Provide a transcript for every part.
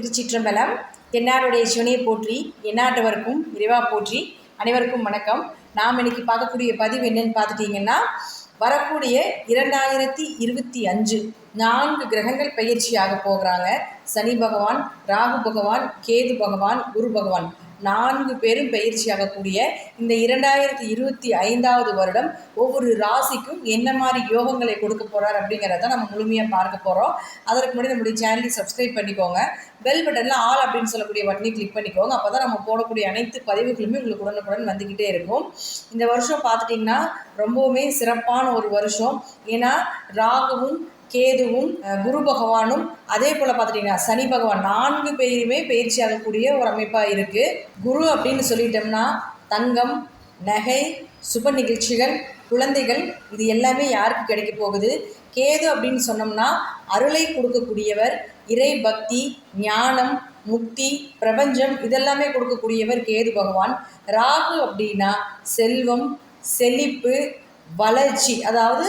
திருச்சிற்றம்பலம். தென்னாடுடைய சிவனையை போற்றி எந்நாட்டவருக்கும் இறைவா போற்றி அனைவருக்கும் வணக்கம். நாம் இன்னைக்கு பார்க்கக்கூடிய பதிவு என்னன்னு பார்த்துட்டிங்கன்னா வரக்கூடிய இரண்டாயிரத்தி இருபத்தி அஞ்சு நான்கு கிரகங்கள் பயிற்சியாக போகிறாங்க. சனி பகவான் ராகு பகவான் கேது பகவான் குரு பகவான். நான்கு பேரும் பயிற்சியாகக்கூடிய இந்த இரண்டாயிரத்தி இருபத்தி ஐந்தாவது வருடம் ஒவ்வொரு ராசிக்கும் என்ன மாதிரி யோகங்களை கொடுக்க போகிறார் அப்படிங்கிறத நம்ம முழுமையாக பார்க்க போகிறோம் அதற்கு முன்னாடி நம்முடைய சேனலை சப்ஸ்கிரைப் பண்ணிக்கோங்க. பெல் பட்டனில் ஆல் அப்படின்னு சொல்லக்கூடிய பட்டனை கிளிக் பண்ணிக்கோங்க. அப்போ தான் நம்ம போடக்கூடிய அனைத்து பதிவுகளுமே உங்களுக்கு உடனுக்குடன் வந்துக்கிட்டே இருக்கும். இந்த வருஷம் பார்த்துட்டிங்கன்னா ரொம்பவுமே சிறப்பான ஒரு வருஷம். ஏன்னா ராகுவும் கேதுவும் குரு பகவானும் அதே போல் பார்த்துட்டிங்கன்னா சனி பகவான் நான்கு பேருமே பயிற்சி ஆகக்கூடிய ஒரு அமைப்பாக இருக்குது குரு அப்படின்னு சொல்லிட்டோம்னா தங்கம் நகை சுப நிகழ்ச்சிகள் குழந்தைகள் இது எல்லாமே யாருக்கு கிடைக்க போகுது? கேது அப்படின்னு சொன்னோம்னா அருளை கொடுக்கக்கூடியவர் இறை பக்தி ஞானம் முக்தி பிரபஞ்சம் இதெல்லாமே கொடுக்கக்கூடியவர் கேது பகவான். ராகு அப்படின்னா செல்வம் செழிப்பு வளர்ச்சி அதாவது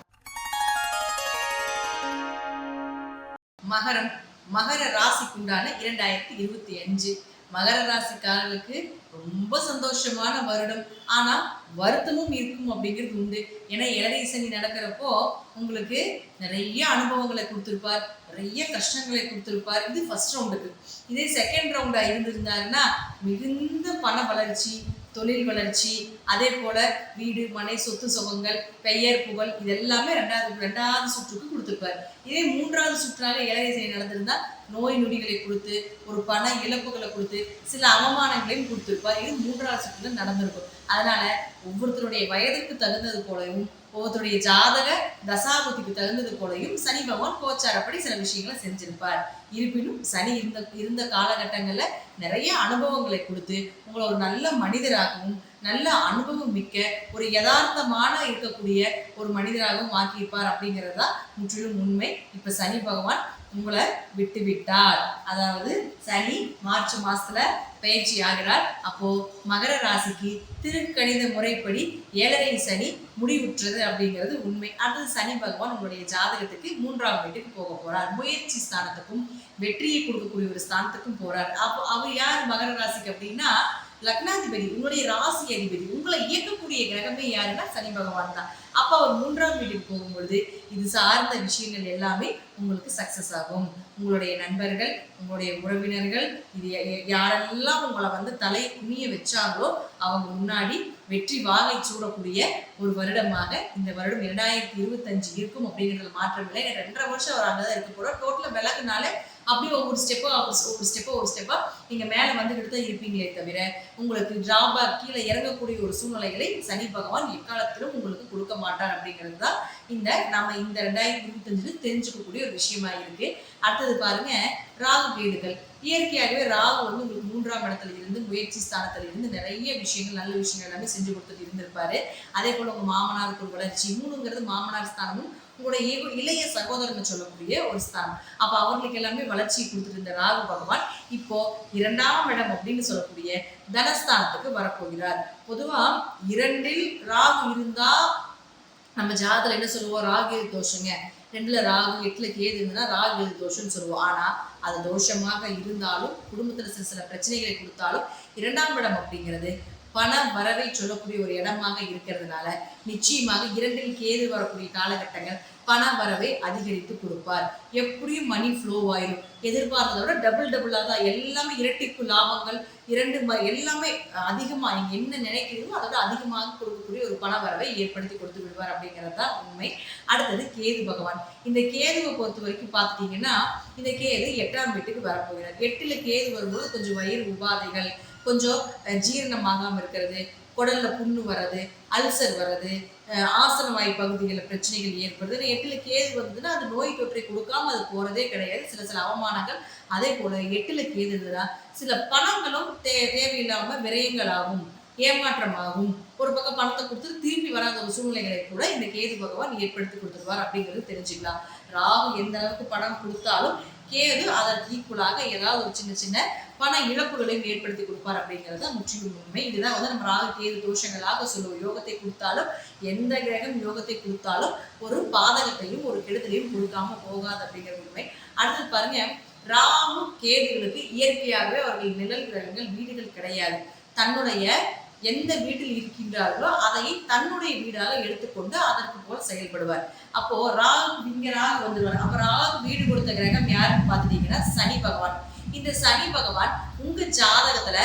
மகரம் மகர ராசிக்குண்டான இரண்டாயிரத்தி இருபத்தி அஞ்சு. மகர ராசிக்காரர்களுக்கு ரொம்ப சந்தோஷமான வருடம். ஆனா வருத்தமும் இருக்கும் அப்படிங்கிறது உண்டு. ஏன்னா இளநீ சனி நடக்கிறப்போ உங்களுக்கு நிறைய அனுபவங்களை கொடுத்துருப்பார். நிறைய கஷ்டங்களை கொடுத்துருப்பார். இது ஃபர்ஸ்ட் ரவுண்டுக்கு இதே செகண்ட் ரவுண்டா இருந்திருந்தாருன்னா மிகுந்த பண வளர்ச்சி தொழில் வளர்ச்சி அதே போல வீடு மனை சொத்து சுகங்கள் பெயர் புகழ் இது எல்லாமே ரெண்டாவது ரெண்டாவது சுற்றுக்கு கொடுத்துருப்பார். இதே மூன்றாவது சுற்றாக இளையசை நடந்திருந்தா நோய் நொடிகளை கொடுத்து ஒரு பண இழப்புகளை கொடுத்து சில அவமானங்களையும் கொடுத்துருப்பார். இது மூன்றாவது சுற்றுல நடந்திருக்கும். அதனால ஒவ்வொருத்தருடைய வயதுக்கு தகுந்தது போலவும் ஒவ்வொருத்தருடைய ஜாதக தசாபுத்திக்கு தகுந்தது போலயும் சனி பகவான் கோச்சாரப்படி சில விஷயங்களை செஞ்சிருப்பார். இருப்பினும் சனி இருந்த இருந்த காலகட்டங்களில் நிறைய அனுபவங்களை கொடுத்து உங்களை ஒரு நல்ல மனிதராகவும் நல்ல அனுபவம் மிக்க ஒரு யதார்த்தமான இருக்கக்கூடிய ஒரு மனிதராகவும் ஆக்கியிருப்பார் அப்படிங்கிறது தான் முற்றிலும் உண்மை. இப்போ சனி பகவான் உங்களை விட்டு விட்டார் அதாவது சனி மார்ச் மாசத்துல பயிற்சி ஆகிறார். அப்போ மகர ராசிக்கு திருக்கணித முறைப்படி ஏழரை சனி முடிவுற்றது அப்படிங்கிறது உண்மை. அடுத்தது சனி பகவான் உங்களுடைய ஜாதகத்துக்கு மூன்றாம் வீட்டுக்கு போக போறார். முயற்சி ஸ்தானத்துக்கும் வெற்றியை கொடுக்கக்கூடிய ஒரு ஸ்தானத்துக்கும் போறார். அப்போ அவர் யார் மகர ராசிக்கு அப்படின்னா லக்னாதிபதி உங்களுடைய ராசி அதிபதி உங்களை இயக்கக்கூடிய கிரகமே யாருன்னா சனி பகவான் தான். அப்போ அவர் மூன்றாம் வீட்டுக்கு போகும்பொழுது இது சார்ந்த விஷயங்கள் எல்லாமே உங்களுக்கு சக்சஸ் ஆகும். உங்களுடைய நண்பர்கள் உங்களுடைய உறவினர்கள் இது யாரெல்லாம் உங்களை வந்து தலை குனிய வச்சாங்களோ அவங்க முன்னாடி வெற்றி வாகை சூடக்கூடிய ஒரு வருடமாக இந்த வருடம் இரண்டாயிரத்தி இருபத்தஞ்சு இருக்கும் அப்படிங்கிறது மாற்றம் இல்லை. ரெண்டரை வருஷம் அவர் அங்கே தான் இருக்க போகிறோம் டோட்டலாக விலகுனால அப்படியே ஒவ்வொரு ஸ்டெப்பாக ஒரு ஸ்டெப்பாக ஒரு ஸ்டெப்பாக நீங்கள் மேலே வந்துக்கிட்டு தான் இருப்பீங்களே தவிர உங்களுக்கு ஜாபாக கீழே இறங்கக்கூடிய ஒரு சூழ்நிலைகளை சனி பகவான் எக்காலத்திலும் உங்களுக்கு கொடுக்க மாட்டார் அப்படிங்கிறது தான் இந்த நம்ம இந்த ரெண்டாயிரத்தி இருபத்தஞ்சுல தெரிஞ்சுக்கக்கூடிய ஒரு விஷயமா இருக்கு. அடுத்தது பாருங்க ராகு கேடுகள். இயற்கையாகவே ராகு வந்து உங்களுக்கு மூன்றாம் இடத்துல இருந்து முயற்சி ஸ்தானத்துல இருந்து நிறைய விஷயங்கள் நல்ல விஷயங்கள் எல்லாமே செஞ்சு கொடுத்துட்டு இருந்திருப்பாரு. அதே போல உங்க மாமனாருக்கு ஒரு வளர்ச்சி. மூணுங்கிறது மாமனார் ஸ்தானமும் உங்களுடைய இளைய சகோதரன் சொல்லக்கூடிய ஒரு ஸ்தானம். அப்ப அவர்களுக்கு எல்லாமே வளர்ச்சி கொடுத்துருந்த ராகு பகவான் இப்போ இரண்டாம் இடம் அப்படின்னு சொல்லக்கூடிய தனஸ்தானத்துக்கு வரப்போகிறார். பொதுவா இரண்டில் ராகு இருந்தா நம்ம ஜாதத்துல என்ன சொல்லுவோம்? ராகு தோஷங்க? ரெண்டுல ராகு எட்டுல கேது இருந்ததுன்னா ராகு தோஷம்னு சொல்லுவோம். ஆனா அது தோஷமாக இருந்தாலும் குடும்பத்துல சில சில பிரச்சனைகளை கொடுத்தாலும் இரண்டாம் இடம் அப்படிங்கிறது பண வரவை சொல்லக்கூடிய ஒரு இடமாக இருக்கிறதுனால நிச்சயமாக இரண்டில் கேது வரக்கூடிய காலகட்டங்கள் பண வரவை அதிகரித்து கொடுப்பார். எப்படியும் மணி ஃப்ளோ ஆயிரும். எதிர்பார்த்ததை விட டபுள் டபுளாக தான் எல்லாமே இரட்டிப்பு லாபங்கள் இரண்டு எல்லாமே அதிகமாக நீங்கள் என்ன நினைக்கிறீங்களோ அதோட அதிகமாக கொடுக்கக்கூடிய ஒரு பண வரவை ஏற்படுத்தி கொடுத்து விடுவார் அப்படிங்கிறது தான் உண்மை. அடுத்தது கேது பகவான். இந்த கேதுவை பொறுத்த வரைக்கும் பார்த்துட்டீங்கன்னா இந்த கேது எட்டாம் வீட்டுக்கு வரப்போகிறார். எட்டில் கேது வரும்போது கொஞ்சம் வயிறு உபாதைகள் கொஞ்சம் ஜீரணமாகாமல் இருக்கிறது குடல்ல புண்ணு வர்றது அல்சர் வர்றது ஆசனவாய் பகுதிகளில் பிரச்சனைகள் ஏற்படுது. எட்டில் கேது வந்ததுன்னா அது நோய் தொற்றை கொடுக்காம அது போகிறதே கிடையாது. சில சில அவமானங்கள் அதே போல எட்டில் கேது இருந்ததுன்னா சில பணங்களும் தே தேவையில்லாமல் விரயங்களாகும் ஏமாற்றமாகும். ஒரு பக்கம் பணத்தை கொடுத்து திரும்பி வராத ஒரு சூழ்நிலைகளை கூட இந்த கேது பகவான் ஏற்படுத்தி கொடுத்துருவார் அப்படிங்கிறது தெரிஞ்சுக்கலாம். ராகு எந்த அளவுக்கு பணம் கொடுத்தாலும் கேது அதற்கு ஈக்குவலாக ஏதாவது ஒரு சின்ன சின்ன பண இழப்புகளையும் ஏற்படுத்தி கொடுப்பார் அப்படிங்கிறது தான் முற்றிலும் உண்மை. இதுதான் வந்து நம்ம ராகு கேது தோஷங்களாக சொல்லுவோம். யோகத்தை கொடுத்தாலும் எந்த கிரகம் யோகத்தை கொடுத்தாலும் ஒரு பாதகத்தையும் ஒரு கெடுதலையும் கொடுக்காம போகாது அப்படிங்கிற உண்மை. அடுத்து பாருங்க ராகு கேதுகளுக்கு இயற்கையாகவே அவர்கள் நிழல் கிரகங்கள் வீடுகள் கிடையாது. தன்னுடைய எந்த வீட்டில் இருக்கின்றார்களோ அதை தன்னுடைய வீடாக எடுத்துக்கொண்டு அதற்கு போல் செயல்படுவார். அப்போ ராகு இங்க ராகு வந்துருவார் அப்ப ராகு வீடு கொடுத்த கிரகம் யாருன்னு பார்த்துட்டீங்கன்னா சனி பகவான். இந்த சனி பகவான் உங்க ஜாதகத்துல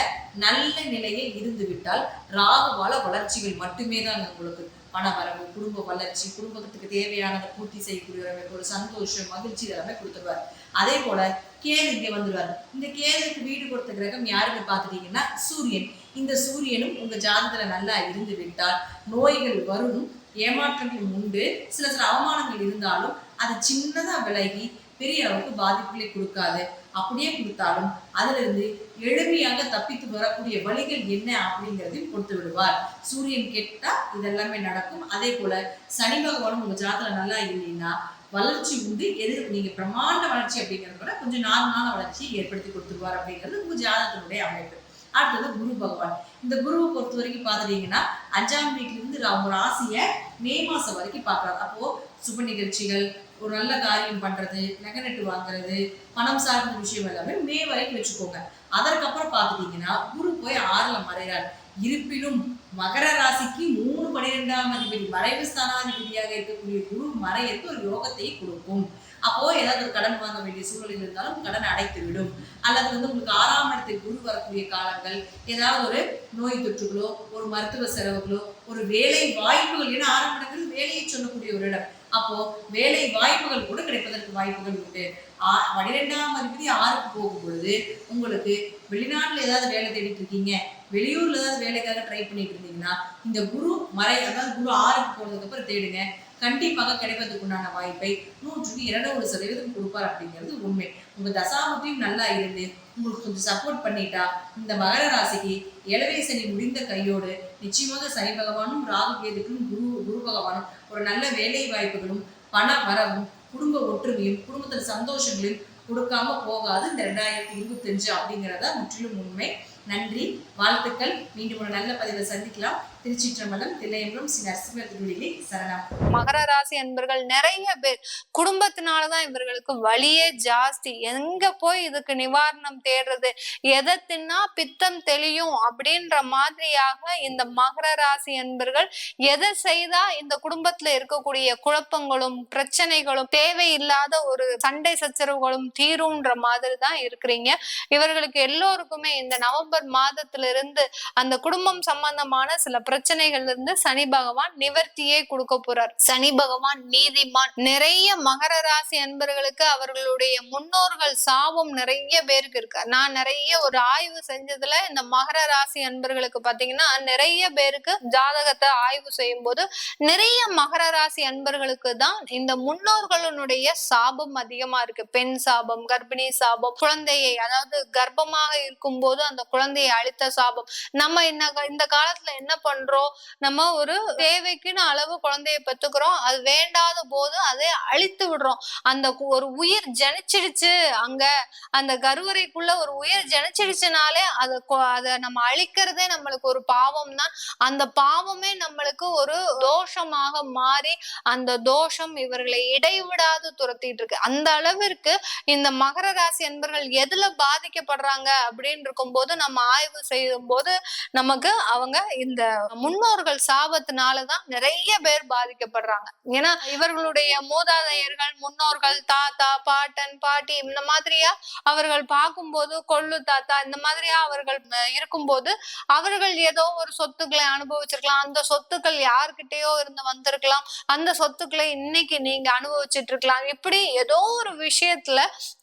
நல்ல நிலையில் இருந்து விட்டால் ராகுவால வளர்ச்சிகள் மட்டுமே தான் உங்களுக்கு பண வரவு குடும்ப வளர்ச்சி குடும்பத்துக்கு தேவையானதை பூர்த்தி செய்யக்கூடிய ஒரு சந்தோஷம் மகிழ்ச்சி எல்லாமே கொடுத்துருவார். அதே போல கேது இங்கே வந்துடுவார். இந்த கேதுக்கு வீடு கொடுத்த கிரகம் யாருன்னு பார்த்துட்டீங்கன்னா சூரியன். இந்த சூரியனும் உங்க ஜாதகத்துல நல்லா இருந்து விட்டால் நோய்கள் வரும் ஏமாற்றங்கள் உண்டு. சில சில அவமானங்கள் இருந்தாலும் அது சின்னதா விலகி பெரிய அளவுக்கு பாதிப்புகளை கொடுக்காது. அப்படியே கொடுத்தாலும் அதுல இருந்து எளிமையாக தப்பித்து வரக்கூடிய வழிகள் என்ன அப்படிங்கிறதையும் கொடுத்து விடுவார். சூரியன் கெட்டா இதெல்லாமே நடக்கும். அதே போல சனி பகவானும் உங்க ஜாதகம் நல்லா இல்லைன்னா வளர்ச்சி உண்டு. எதிர் நீங்க பிரமாண்ட வளர்ச்சி அப்படிங்கிறது கூட கொஞ்சம் நார்மலான வளர்ச்சியை ஏற்படுத்தி கொடுத்துருவார் அப்படிங்கிறது உங்க ஜாதகத்தினுடைய அமைப்பு. அடுத்தது குரு பகவான். இந்த குருவை பொறுத்த வரைக்கும் பார்த்துட்டீங்கன்னா அஞ்சாம் வீட்டிலிருந்து இருந்து ஒரு ராசியை மே மாசம் வரைக்கும் பார்க்கறாரு அப்போ சுப நிகழ்ச்சிகள் ஒரு நல்ல காரியம் பண்றது நகை நட்டு வாங்குறது பணம் சார்ந்த விஷயம் எல்லாமே மே வரைக்கும் வச்சுக்கோங்க. அதற்கப்புறம் பார்த்துட்டீங்கன்னா குரு போய் ஆறுல மறைகிறார் இருப்பினும் மகர ராசிக்கு மூணு பனிரெண்டாம் அதிபதி மறைவு ஸ்தானாதிபதியாக இருக்கக்கூடிய குரு மறையத்து ஒரு யோகத்தை கொடுக்கும். அப்போ ஏதாவது ஒரு கடன் வாங்க வேண்டிய சூழ்நிலை இருந்தாலும் கடன் அடைத்துவிடும். அல்லது வந்து உங்களுக்கு ஆறாம் இடத்துக்கு குரு வரக்கூடிய காலங்கள் ஏதாவது ஒரு நோய் தொற்றுகளோ ஒரு மருத்துவ செலவுகளோ ஒரு வேலை வாய்ப்புகள் ஏன்னா ஆறாம் இடத்தில் வேலையை சொல்லக்கூடிய ஒரு இடம். அப்போ வேலை வாய்ப்புகள் கூட கிடைப்பதற்கு வாய்ப்புகள் உண்டு. ஆ- பன்னிரெண்டாம் அதிபதி ஆறுக்கு போகும் பொழுது உங்களுக்கு வெளிநாட்டில் ஏதாவது வேலை தேடிட்டு இருக்கீங்க வெளியூர்ல ஏதாவது வேலைக்காக ட்ரை பண்ணிட்டு இருந்தீங்கன்னா இந்த குரு மறை அதாவது குரு ஆறுக்கு போனதுக்கு அப்புறம் தேடுங்க. கண்டிப்பாக கிடைப்பதற்கு உண்டான வாய்ப்பை நூற்றுக்கு இருநூறு சதவீதம் கொடுப்பார் அப்படிங்கிறது உண்மை. உங்க தசாபத்தையும் நல்லா இருந்து உங்களுக்கு கொஞ்சம் சப்போர்ட் பண்ணிட்டா இந்த மகர ராசிக்கு இளவே சனி முடிந்த கையோடு நிச்சயமாக சனி பகவானும் ராகு கேதுக்கும் குரு குரு பகவானும் ஒரு நல்ல வேலை வாய்ப்புகளும் பண வரவும் குடும்ப ஒற்றுமையும் குடும்பத்தில் சந்தோஷங்களையும் கொடுக்காம போகாது இந்த ரெண்டாயிரத்தி இருபத்தஞ்சு அப்படிங்கிறதா முற்றிலும் உண்மை. நன்றி வாழ்த்துக்கள். மீண்டும் ஒரு நல்ல பதிவை சந்திக்கலாம். திருச்சிற்றம்பலம் தில்லையம்பலம் ஸ்ரீ நரசிம்மத்துடைய சரணம். மகர ராசி அன்பர்கள் நிறைய பேர் குடும்பத்தினாலதான் இவர்களுக்கு வலியே ஜாஸ்தி. எங்க போய் இதுக்கு நிவாரணம் தேடுறது? எதை தின்னா பித்தம் தெளியும் அப்படின்ற மாதிரியாக இந்த மகர ராசி அன்பர்கள் எதை செய்தா இந்த குடும்பத்துல இருக்கக்கூடிய குழப்பங்களும் பிரச்சனைகளும் தேவையில்லாத ஒரு சண்டை சச்சரவுகளும் தீரும்ன்ற மாதிரி தான் இருக்கிறீங்க. இவர்களுக்கு எல்லோருக்குமே இந்த நவம்பர் மாதத்துல இருந்து அந்த குடும்பம் சம்பந்தமான சில பிரச்சனைகள்ல இருந்து சனி பகவான் நிவர்த்தியே கொடுக்க போறார். சனி பகவான் நீதிமான். நிறைய மகர ராசி அன்பர்களுக்கு அவர்களுடைய முன்னோர்கள் சாபம் நிறைய பேருக்கு இருக்கு. நான் நிறைய ஒரு ஆய்வு செஞ்சதுல இந்த மகர ராசி அன்பர்களுக்கு பாத்தீங்கன்னா நிறைய பேருக்கு ஜாதகத்தை ஆய்வு செய்யும் போது நிறைய மகர ராசி அன்பர்களுக்கு தான் இந்த முன்னோர்களுடைய சாபம் அதிகமா இருக்கு. பெண் சாபம் கர்ப்பிணி சாபம் குழந்தையை அதாவது கர்ப்பமாக இருக்கும் போது அந்த குழந்தையை அழித்த சாபம். நம்ம இந்த இந்த காலத்துல என்ன பண்றோம். நம்ம ஒரு தேவைக்குன்னு அளவு குழந்தைய பெத்துக்கிறோம் அது வேண்டாத போது அதை அழித்து விடுறோம். அந்த ஒரு உயிர் ஜனிச்சிடுச்சு அங்க. அந்த கருவறைக்குள்ள ஒரு உயிர் ஜனிச்சிடுச்சுனாலே அதை அதை நம்ம அழிக்கிறதே நம்மளுக்கு ஒரு பாவம் தான் அந்த பாவமே நம்மளுக்கு ஒரு தோஷமாக மாறி அந்த தோஷம் இவர்களை இடைவிடாது துரத்திட்டு இருக்கு. அந்த அளவிற்கு இந்த மகர ராசி என்பர்கள் எதுல பாதிக்கப்படுறாங்க அப்படின்னு இருக்கும்போது நம்ம ஆய்வு செய்யும் போது நமக்கு அவங்க இந்த முன்னோர்கள் சாபத்தினாலதான் நிறைய பேர் பாதிக்கப்படுறாங்க. ஏன்னா இவர்களுடைய மூதாதையர்கள் முன்னோர்கள் தாத்தா பாட்டன் பாட்டி இந்த மாதிரியா அவர்கள் பார்க்கும்போது கொள்ளு தாத்தா இந்த மாதிரியா அவர்கள் இருக்கும்போது அவர்கள் ஏதோ ஒரு சொத்துக்களை அனுபவிச்சிருக்கலாம். அந்த சொத்துக்கள் யார்கிட்டயோ இருந்து வந்திருக்கலாம். அந்த சொத்துக்களை இன்னைக்கு நீங்க அனுபவிச்சிட்டு இருக்கலாம் இப்படி ஏதோ ஒரு விஷயத்துல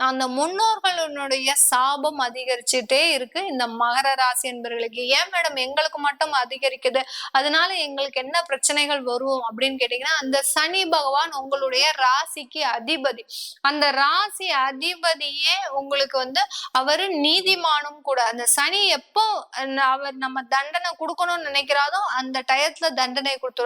அந்த முன்னோர்களுடைய சாபம் அதிகரிச்சுட்டே இருக்கு. இந்த மகர ராசி என்பவர்களுக்கு ஏன் மேடம் எங்களுக்கு மட்டும் அதிகரிக்குது இருக்குது. அதனால எங்களுக்கு என்ன பிரச்சனைகள் வரும் அப்படின்னு கேட்டீங்கன்னா அந்த சனி பகவான் உங்களுடைய ராசிக்கு அதிபதி. அந்த ராசி அதிபதியே உங்களுக்கு வந்து அவரு நீதிமானும் கூட. அந்த சனி எப்போ அவர் நம்ம தண்டனை கொடுக்கணும்னு நினைக்கிறாரோ அந்த டயத்துல தண்டனை கொடுத்துருவார்.